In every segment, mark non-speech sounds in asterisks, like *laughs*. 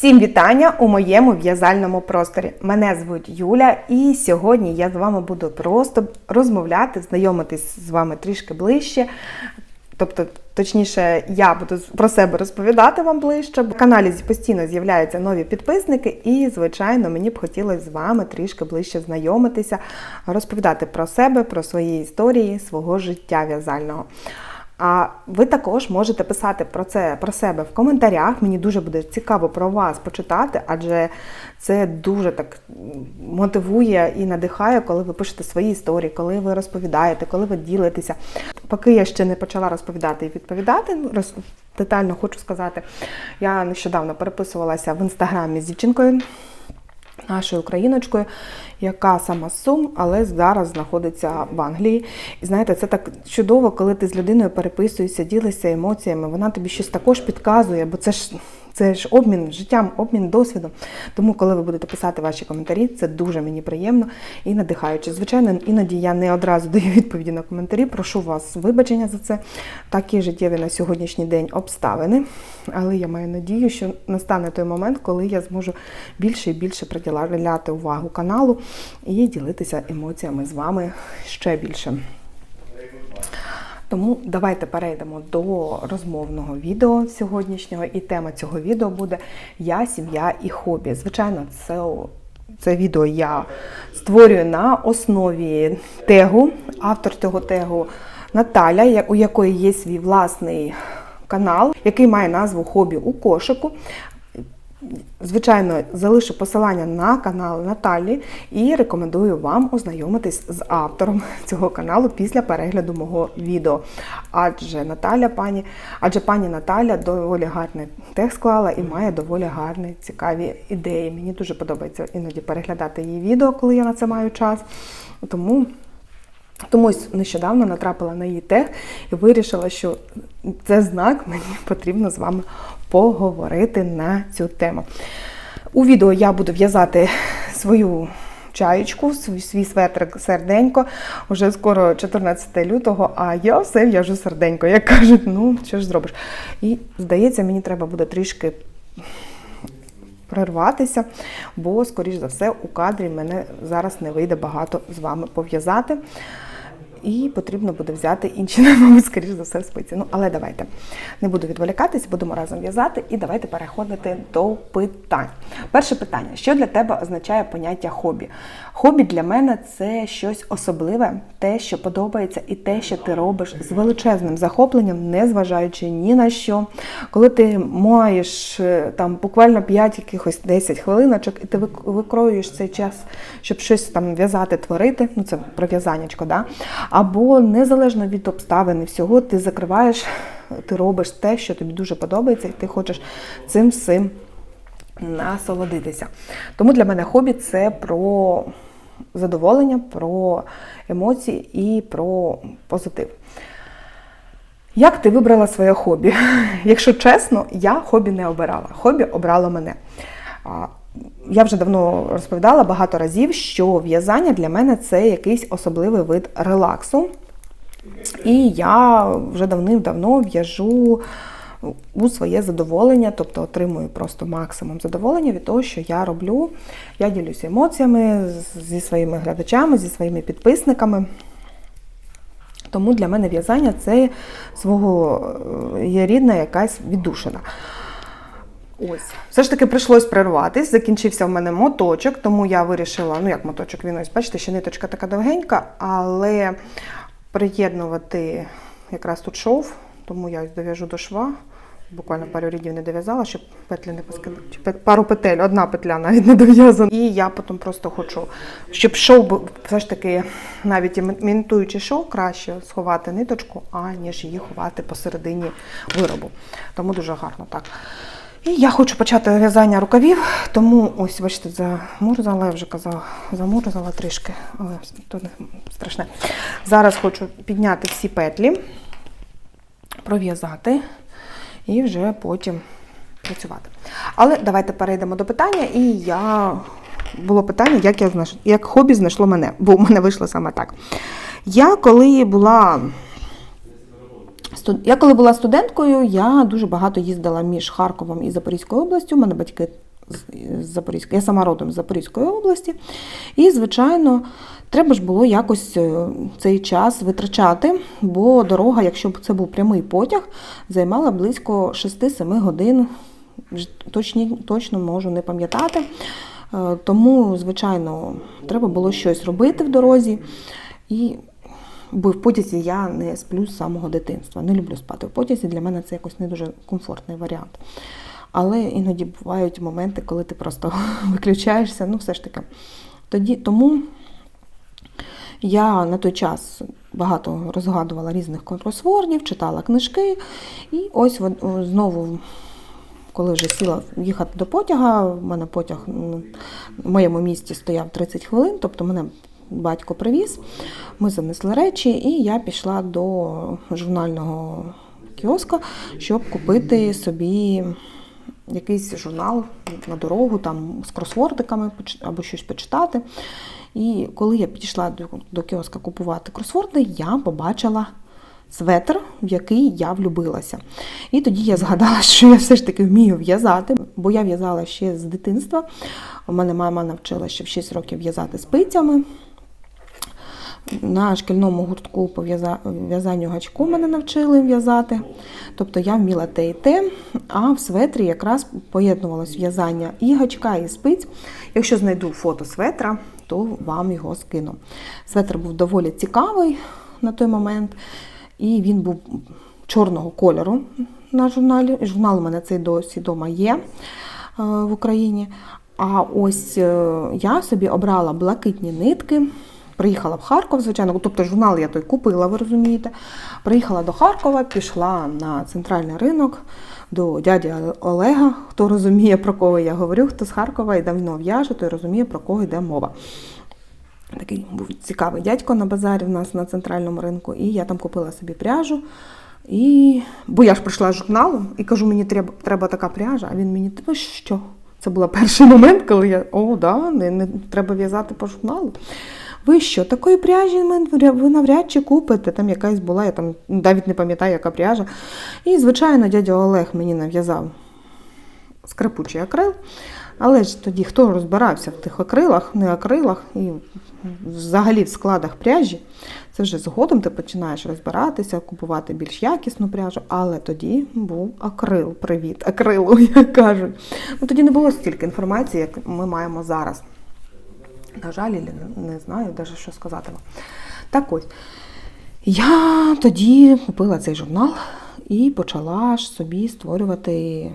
Всім вітання у моєму в'язальному просторі. Мене звуть Юля, і сьогодні я з вами буду просто розмовляти, знайомитись з вами трішки ближче. Тобто, точніше, я буду про себе розповідати вам ближче. В каналі постійно з'являються нові підписники, і, звичайно, мені б хотілося з вами трішки ближче знайомитися, розповідати про себе, про свої історії, свого життя в'язального. А ви також можете писати про це про себе в коментарях. Мені дуже буде цікаво про вас почитати, адже це дуже так мотивує і надихає, коли ви пишете свої історії, коли ви розповідаєте, коли ви ділитеся. Поки я ще не почала розповідати і відповідати, роз, детально хочу сказати, я нещодавно переписувалася в інстаграмі з дівчинкою. Нашою україночкою, яка сама Сум, але зараз знаходиться в Англії. І знаєте, це так чудово, коли ти з людиною переписуєшся, ділишся емоціями. Вона тобі щось також підказує, бо це ж це ж обмін життям, обмін досвідом. Тому, коли ви будете писати ваші коментарі, це дуже мені приємно і надихаюче. Звичайно, іноді я не одразу *laughs* даю відповіді на коментарі. Прошу вас вибачення за це. Такі життєві на сьогоднішній день обставини. Але я маю надію, що настане той момент, коли я зможу більше і більше приділяти увагу каналу і ділитися емоціями з вами ще більше. Тому давайте перейдемо до розмовного відео сьогоднішнього. І тема цього відео буде Я, сім'я і хобі. Звичайно, це, це відео я створюю на основі тегу. Автор цього тегу Наталя, у якої є свій власний канал, який має назву Хобі у кошику. Звичайно, залишу посилання на канал Наталі і рекомендую вам ознайомитись з автором *laughs* цього каналу після перегляду мого відео. Адже Наталя, пані, адже пані Наталя доволі гарний текст склала і має доволі гарні цікаві ідеї. Мені дуже подобається іноді переглядати її відео, коли я на це маю час. Тому. Тому нещодавно натрапила на її тег і вирішила, що це знак, мені потрібно з вами поговорити на цю тему. У відео я буду в'язати свою чаєчку, свій, светрик серденько. Уже скоро 14 лютого, а я все в'яжу серденько. Як кажуть, ну що ж зробиш? І здається, мені треба буде трішки. Прерватися, бо, скоріш за все, у кадрі мене зараз не вийде багато з вами пов'язати. І потрібно буде взяти інші мабуть, скоріш за все, спиці. Ну, але давайте не буду відволікатись, будемо разом в'язати і давайте переходити до питань. Перше питання: що для тебе означає поняття хобі? Хобі для мене це щось особливе, те, що подобається, і те, що ти робиш з величезним захопленням, не зважаючи ні на що. Коли ти маєш е, там буквально 5 якихось 10 хвилиночок, і ти викроюєш цей час, щоб щось там в'язати, творити, ну це про в'язаннячко, да? Або незалежно від обставин і всього, ти закриваєш, ти робиш те, що тобі дуже подобається, і ти хочеш цим всім насолодитися. Тому для мене хобі це про задоволення, про емоції і про позитив. Як ти вибрала своє хобі? *laughs* Якщо чесно, я хобі не обирала. Хобі обрало мене. Я вже давно розповідала багато разів, що в'язання для мене це якийсь особливий вид релаксу. І я вже давним-давно в'яжу у своє задоволення, тобто отримую просто максимум задоволення від того, що я роблю. Я ділюся емоціями зі своїми глядачами, зі своїми підписниками. Тому для мене в'язання це свого е, є рідна якась віддушина. Ось, все ж таки прийшлось прерватись. Закінчився в мене моточок, тому я вирішила, ну як моточок, він ось, бачите, ще ниточка така довгенька, але приєднувати якраз тут шов, тому я ось дов'яжу до шва. Буквально пару рядів не дов'язала, щоб петлі не поскидати. Пару петель, одна петля навіть не дов'язана. І я потім просто хочу, щоб шов все ж таки, навіть імітуючи шов, краще сховати ниточку, аніж її ховати посередині виробу. Тому дуже гарно так. І я хочу почати в'язання рукавів, тому ось, бачите, замурзала, я вже казала, замурзала трішки, але то не страшне. Зараз хочу підняти всі петлі, пров'язати і вже потім працювати. Але давайте перейдемо до питання, і я було питання, як я знайш... як хобі знайшло мене, бо в мене вийшло саме так. Я коли була. Я коли була студенткою, я дуже багато їздила між Харковом і Запорізькою областю. У мене батьки з- Запорізької. Я сама родом з Запорізької області. І, звичайно, треба ж було якось е, цей час витрачати, бо дорога, якщо б це був прямий потяг, займала близько 6-7 годин. Точні, точно можу не пам'ятати. Е, Тому, звичайно, треба було щось робити в дорозі. І бо в потязі я не сплю з самого дитинства. Не люблю спати в потязі. Для мене це якось не дуже комфортний варіант. Але іноді бувають моменти, коли ти просто *laughs* виключаєшся. Ну, все ж таки. Тоді, тому я на той час багато розгадувала різних кросвордів, читала книжки. І ось знову, коли вже сіла їхати до потяга, в мене потяг в моєму місті стояв 30 хвилин, тобто мене батько привіз, ми занесли речі, і я пішла до журнального кіоска, щоб купити собі якийсь журнал на дорогу там з кросвордиками або щось почитати. І коли я підійшла до, до кіоска купувати кросворди, я побачила светр, в який я влюбилася. І тоді я згадала, що я все ж таки вмію в'язати, бо я в'язала ще з дитинства. У мене мама навчила ще в 6 років в'язати спицями. На шкільному гуртку по в'язанню гачку мене навчили в'язати. Тобто я вміла те і те, а в светрі якраз поєднувалось в'язання і гачка, і спиць. Якщо знайду фото светра, то вам його скину. Светр був доволі цікавий на той момент, і він був чорного кольору на журналі. Журнал у мене цей досі вдома є е, в Україні. А ось е, я собі обрала блакитні нитки. Приїхала в Харків, звичайно, тобто журнал я той купила, ви розумієте. Приїхала до Харкова, пішла на центральний ринок до дяді Олега. Хто розуміє, про кого я говорю, хто з Харкова і давно в'яже, той розуміє, про кого йде мова. Такий був цікавий дядько на базарі в нас на центральному ринку, і я там купила собі пряжу. І... Бо я ж прийшла з журналом і кажу, мені треба, треба така пряжа, а він мені, ти що? Це був перший момент, коли я, о, да, не, не треба в'язати по журналу. Ви що, такої пряжі ви навряд чи купите? Там якась була, я там навіть не пам'ятаю, яка пряжа. І, звичайно, дядя Олег мені нав'язав скрипучий акрил. Але ж тоді хто розбирався в тих акрилах, не акрилах і взагалі в складах пряжі, це вже згодом ти починаєш розбиратися, купувати більш якісну пряжу, але тоді був акрил. Привіт, акрилу, *laughs* як кажуть. Ну, тоді не було стільки інформації, як ми маємо зараз. На жаль, не знаю навіть, що сказати вам. Так ось. Я тоді купила цей журнал і почала ж собі створювати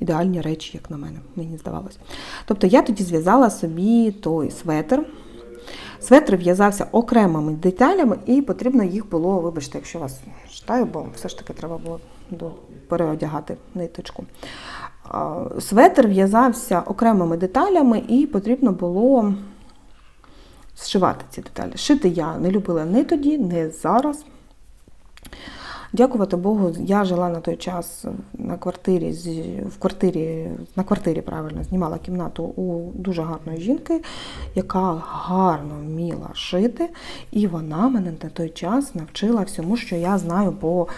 ідеальні речі, як на мене, мені здавалось. Тобто я тоді зв'язала собі той светр. Светр в'язався окремими деталями, і потрібно їх було, вибачте, якщо вас читаю, бо все ж таки треба було переодягати ниточку. Светр в'язався окремими деталями, і потрібно було зшивати ці деталі. Шити я не любила не тоді, не зараз. Дякувати Богу, я жила на той час на квартирі, в квартирі, на квартирі правильно знімала кімнату у дуже гарної жінки, яка гарно вміла шити, і вона мене на той час навчила всьому, що я знаю по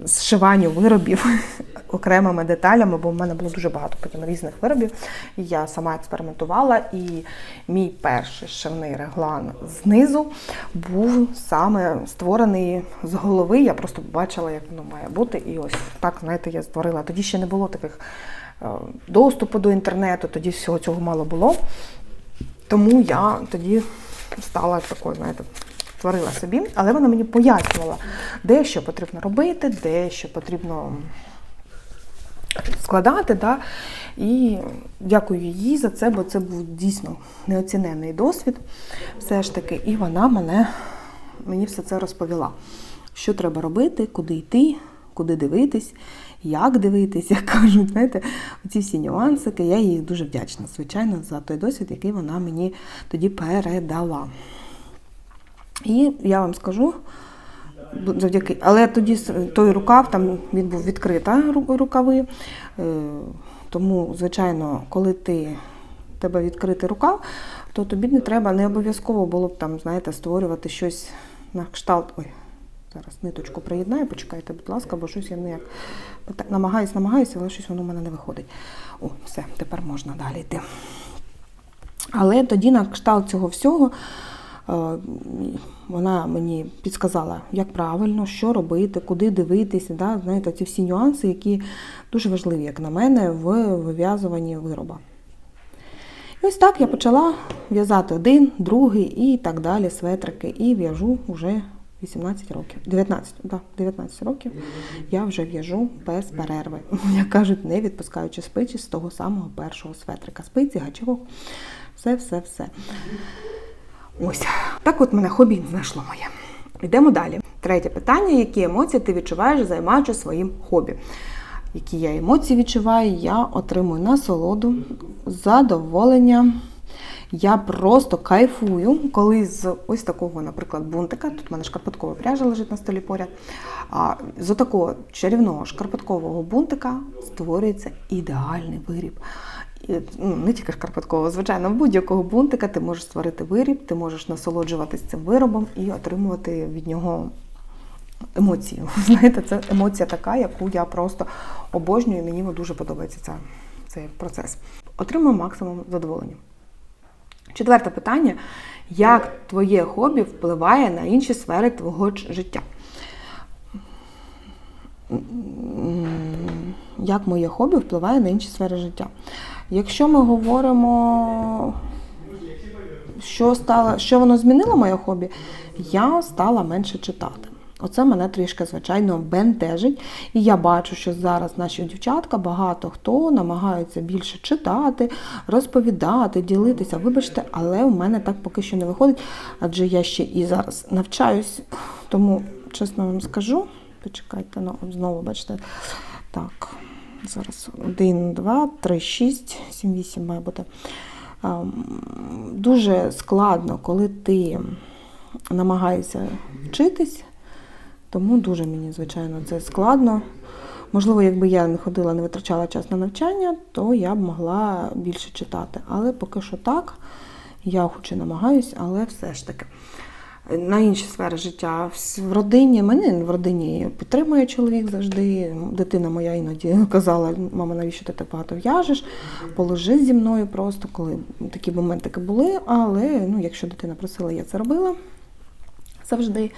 зшиванню виробів *laughs* окремими деталями, бо в мене було дуже багато потім різних виробів. Я сама експериментувала, і мій перший шивний реглан знизу був саме створений з голови. Я просто бачила, як воно має бути. І ось так, знаєте, я створила. Тоді ще не було таких е, доступу до інтернету, тоді всього цього мало було. Тому я тоді стала такою, знаєте, створила собі, але вона мені пояснювала, де що потрібно робити, де що потрібно складати. Да? І дякую їй за це, бо це був дійсно неоціненний досвід. Все ж таки, і вона мене мені все це розповіла, що треба робити, куди йти, куди дивитись, як дивитись, як кажуть, знаєте, ці всі нюансики. Я їй дуже вдячна, звичайно, за той досвід, який вона мені тоді передала. І я вам скажу, завдяки, але тоді той рукав, там він був відкрита рукави. е, Тому, звичайно, коли ти тебе відкритий рукав, то тобі не треба, не обов'язково було б там, знаєте, створювати щось на кшталт. Ой, Зараз ниточку приєднаю, почекайте, будь ласка, бо щось я ніяк так намагаюсь, намагаюся, але щось воно в мене не виходить. О, все, тепер можна далі йти. Але тоді на кшталт цього всього вона мені підсказала, як правильно, що робити, куди дивитися. Да? Знаєте, ці всі нюанси, які дуже важливі, як на мене, в вив'язуванні вироба. І ось так я почала в'язати один, другий і так далі, светрики, і в'яжу вже 18 років. 19, да, 19 років я вже в'яжу без перерви. *laughs* Як кажуть, не відпускаючи спиці з того самого першого светрика. Спиці, гачок, все, все, все. Ось так от мене хобі знайшло моє. Йдемо далі. Третє питання: які емоції ти відчуваєш, займаючи своїм хобі? Які я емоції відчуваю, я отримую насолоду, задоволення. Я просто кайфую, коли з ось такого, наприклад, бунтика, тут в мене шкарпеткова пряжа лежить на столі поряд. А з такого чарівного шкарпеткового бунтика створюється ідеальний виріб. Ну, не тільки шкарпеткового, звичайно, будь-якого бунтика ти можеш створити виріб, ти можеш насолоджуватись цим виробом і отримувати від нього емоції. *laughs* Знаєте, це емоція така, яку я просто обожнюю, і мені дуже подобається ця, цей процес. Отримую максимум задоволення. Четверте питання: як твоє хобі впливає на інші сфери твого життя? Як моє хобі впливає на інші сфери життя? Якщо ми говоримо, що, стало, що воно змінило моє хобі, я стала менше читати. Оце мене трішки, звичайно, бентежить. І я бачу, що зараз наші дівчатка багато хто намагаються більше читати, розповідати, ділитися. Вибачте, але у мене так поки що не виходить, адже я ще і зараз навчаюсь. Тому, чесно вам скажу, почекайте, ну, знову бачите. Так, зараз 1, 2, 3, 6, 7, 8 має бути. Дуже складно, коли ти намагаєшся вчитись. Тому дуже мені, звичайно, це складно. Можливо, якби я не ходила, не витрачала час на навчання, то я б могла більше читати. Але поки що так, я хоч і намагаюсь, але все ж таки. На інші сфери життя в родині мене в родині підтримує чоловік завжди. Дитина моя іноді казала: мама, навіщо ти так багато в'яжеш? Положи зі мною просто, коли такі моментики були. Але ну, якщо дитина просила, я це робила завжди.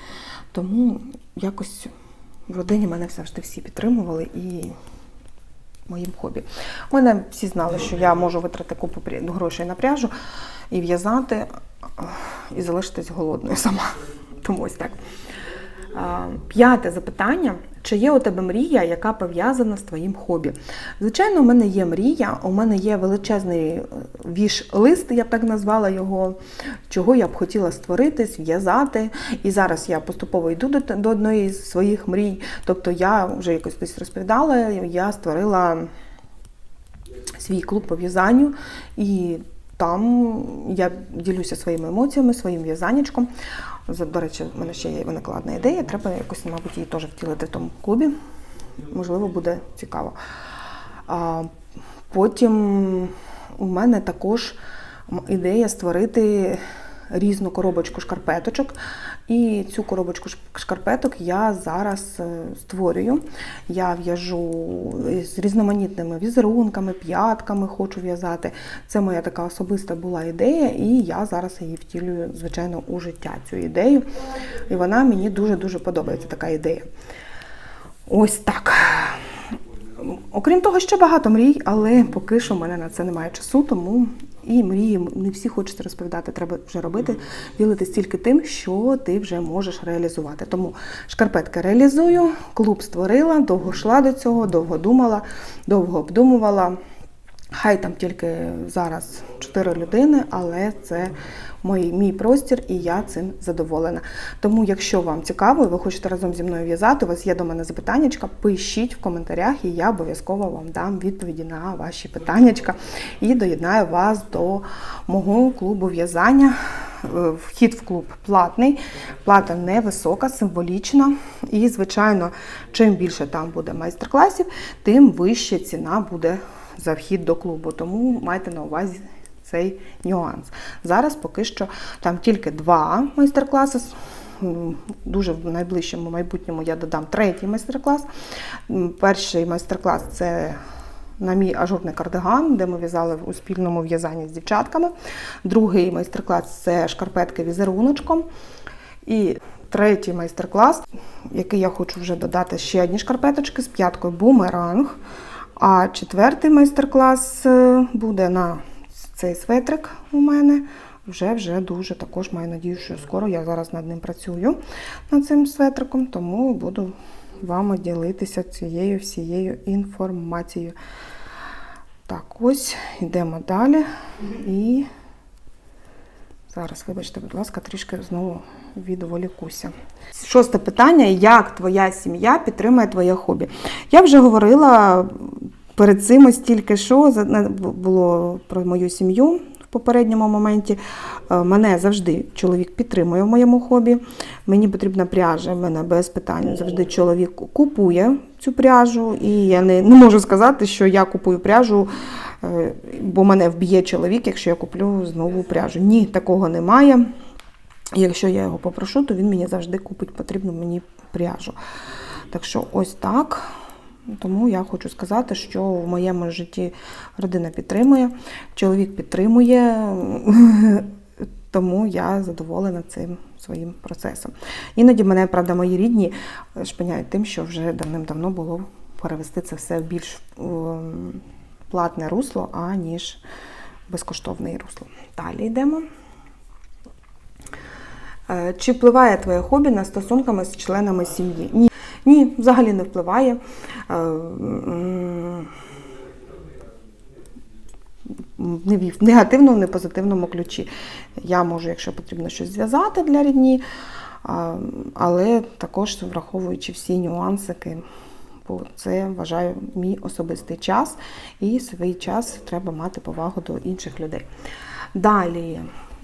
Тому якось в родині мене завжди всі підтримували і моїм хобі. Мене всі знали, що я можу витрати купу грошей на пряжу і в'язати, і залишитись голодною сама. Тому ось так. П'яте запитання. Чи є у тебе мрія, яка пов'язана з твоїм хобі? Звичайно, у мене є мрія, у мене є величезний віш-лист, я б так назвала його, чого я б хотіла створити, зв'язати. І зараз я поступово йду до, до одної з своїх мрій. Тобто я вже якось десь розповідала, я створила свій клуб по в'язанню, і там я ділюся своїми емоціями, своїм в'язаннячком. За- До речі, в мене ще є виникла одна ідея. Треба якось, мабуть, її теж втілити в тому клубі. Можливо, буде цікаво. А, потім у мене також ідея створити різну коробочку шкарпеточок. І цю коробочку шкарпеток я зараз е, створюю. Я в'яжу з різноманітними візерунками, п'ятками хочу в'язати. Це моя така особиста була ідея, і я зараз її втілюю, звичайно, у життя цю ідею. І вона мені дуже-дуже подобається, така ідея. Ось так. Окрім того, ще багато мрій, але поки що в мене на це немає часу, тому і мрії не всі хочеться розповідати, треба вже робити, ділитись тільки тим, що ти вже можеш реалізувати. Тому шкарпетки реалізую, клуб створила, довго йшла до цього, довго думала, довго обдумувала. Хай там тільки зараз чотири людини, але це мій, мій простір, і я цим задоволена. Тому, якщо вам цікаво, і ви хочете разом зі мною в'язати, у вас є до мене запитаннячка, пишіть в коментарях, і я обов'язково вам дам відповіді на ваші питаннячка і доєднаю вас до мого клубу в'язання. Е, Вхід в клуб платний, плата невисока, символічна. І, звичайно, чим більше там буде майстер-класів, тим вища ціна буде за вхід до клубу. Тому майте на увазі цей нюанс. Зараз поки що там тільки два майстер-класи дуже в найближчому майбутньому я додам третій майстер-клас. Перший майстер-клас це на мій ажурний кардиган, де ми в'язали у спільному в'язанні з дівчатками. Другий майстер-клас це шкарпетки візеруночком. І третій майстер-клас, який я хочу вже додати ще одні шкарпеточки з п'яткою бумеранг. А четвертий майстер-клас е, буде на цей светрик у мене. Вже вже дуже також маю надію, що скоро я зараз над ним працюю над цим светриком, тому буду вам ділитися цією всією інформацією. Так, ось йдемо далі. І зараз, вибачте, будь ласка, трішки знову відволікуся. Шосте питання: як твоя сім'я підтримує твоє хобі? Я вже говорила перед цим ось тільки що було про мою сім'ю в попередньому моменті. Е, Мене завжди чоловік підтримує в моєму хобі. Мені потрібна пряжа, мене без питань. Завжди чоловік купує цю пряжу, і я не, не можу сказати, що я купую пряжу, бо мене вб'є чоловік, якщо я куплю знову пряжу. Ні, такого немає. Якщо я його попрошу, то він мені завжди купить потрібну мені пряжу. Так що ось так. Тому я хочу сказати, що в моєму житті родина підтримує, чоловік підтримує, *laughs* тому я задоволена цим своїм процесом. Іноді мене, правда, мої рідні шпиняють тим, що вже давним-давно було перевести це все більш ем, платне русло, аніж безкоштовне русло. Далі йдемо. Е, Чи впливає твоє хобі на стосунками з членами сім'ї? Ні, ні, взагалі не впливає. Е, не в негативному, не позитивному ключі. Я можу, якщо потрібно щось зв'язати для рідні, але також враховуючи всі нюансики, бо це вважаю мій особистий час, і свій час треба мати повагу до інших людей. Далі,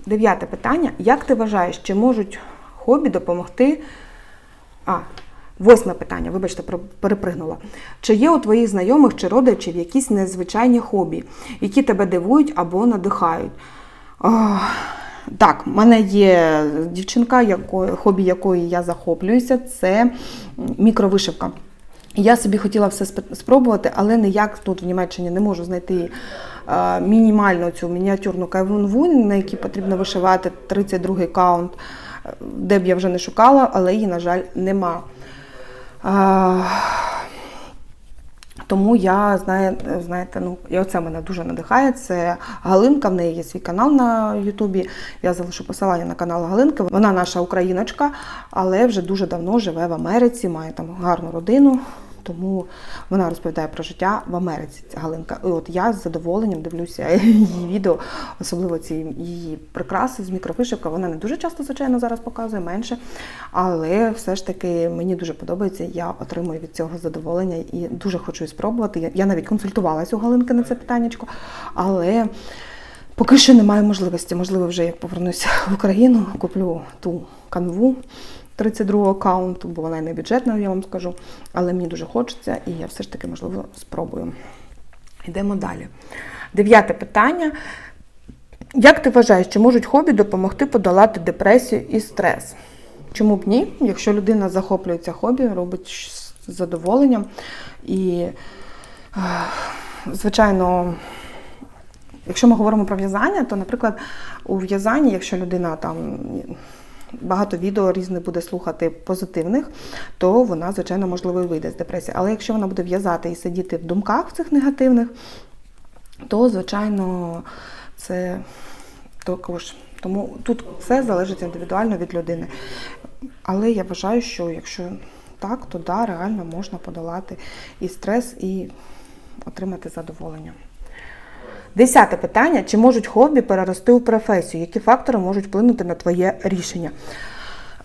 дев'яте питання. Як ти вважаєш, чи можуть хобі допомогти? А, восьме питання, вибачте, перепригнула. Чи є у твоїх знайомих чи родичів якісь незвичайні хобі, які тебе дивують або надихають? А, так, в мене є дівчинка, якої, хобі якої я захоплююся, це мікровишивка. Я собі хотіла все спробувати, але ніяк тут в Німеччині не можу знайти е, мінімальну цю мініатюрну кайвунву, на якій потрібно вишивати 32-й каунт, е, де б я вже не шукала, але її, на жаль, нема. Тому я знаю, знаєте, ну і оце мене дуже надихає. Це Галинка. В неї є свій канал на Ютубі. Я залишу посилання на канал Галинки. Вона наша україночка, але вже дуже давно живе в Америці, має там гарну родину. Тому вона розповідає про життя в Америці. Ця Галинка. І от я з задоволенням дивлюся її відео, особливо ці її прикраси з мікровишивка. Вона не дуже часто, звичайно, зараз показує менше. Але все ж таки мені дуже подобається. Я отримую від цього задоволення і дуже хочу спробувати. Я, навіть консультувалася у Галинки на це питаннячко, але поки що немає можливості. Можливо, вже як повернуся в Україну, куплю ту канву. 32 аккаунту, бо вона не бюджетна, я вам скажу. Але мені дуже хочеться, і я все ж таки, можливо, спробую. Йдемо далі. Дев'яте питання. Як ти вважаєш, чи можуть хобі допомогти подолати депресію і стрес? Чому б ні? Якщо людина захоплюється хобі, робить з задоволенням. І, е, звичайно, якщо ми говоримо про в'язання, то, наприклад, у в'язанні, якщо людина там багато відео різних буде слухати позитивних, то вона, звичайно, можливо, і вийде з депресії. Але якщо вона буде в'язати і сидіти в думках цих негативних, то, звичайно, це також. Тому тут все залежить індивідуально від людини. Але я вважаю, що якщо так, то да, реально можна подолати і стрес, і отримати задоволення. Десяте питання: чи можуть хобі перерости у професію? Які фактори можуть вплинути на твоє рішення?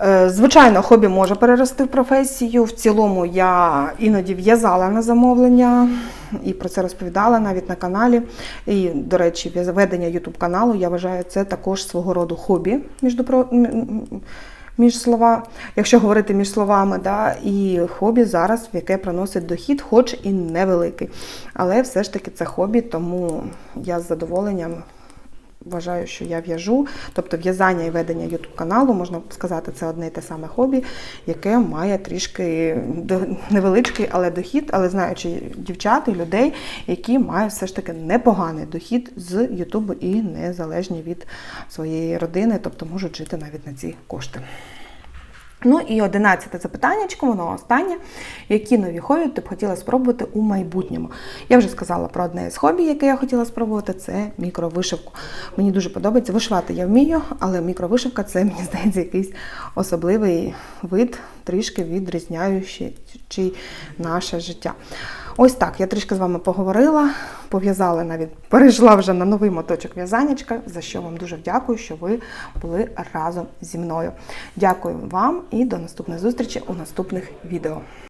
Е, Звичайно, хобі може перерости в професію. В цілому я іноді в'язала на замовлення і про це розповідала навіть на каналі. І, до речі, ведення YouTube каналу я вважаю, це також свого роду хобі між між слова, якщо говорити між словами, да, і хобі зараз, яке приносить дохід, хоч і невеликий. Але все ж таки це хобі, тому я з задоволенням вважаю, що я в'яжу. Тобто в'язання і ведення YouTube каналу, можна сказати, це одне і те саме хобі, яке має трішки невеличкий, але дохід, але знаючи дівчат і людей, які мають все ж таки непоганий дохід з Ютубу і незалежні від своєї родини, тобто можуть жити навіть на ці кошти. Ну і одинадцяте запитаннячко, воно останнє. Які нові хобі ти б хотіла спробувати у майбутньому? Я вже сказала про одне з хобі, яке я хотіла спробувати, це мікровишивку. Мені дуже подобається. Вишивати я вмію, але мікровишивка це, мені здається, якийсь особливий вид, трішки відрізняючий наше життя. Ось так, я трішки з вами поговорила, пов'язала навіть, перейшла вже на новий моточок в'язанечка, за що вам дуже дякую, що ви були разом зі мною. Дякую вам і до наступної зустрічі у наступних відео.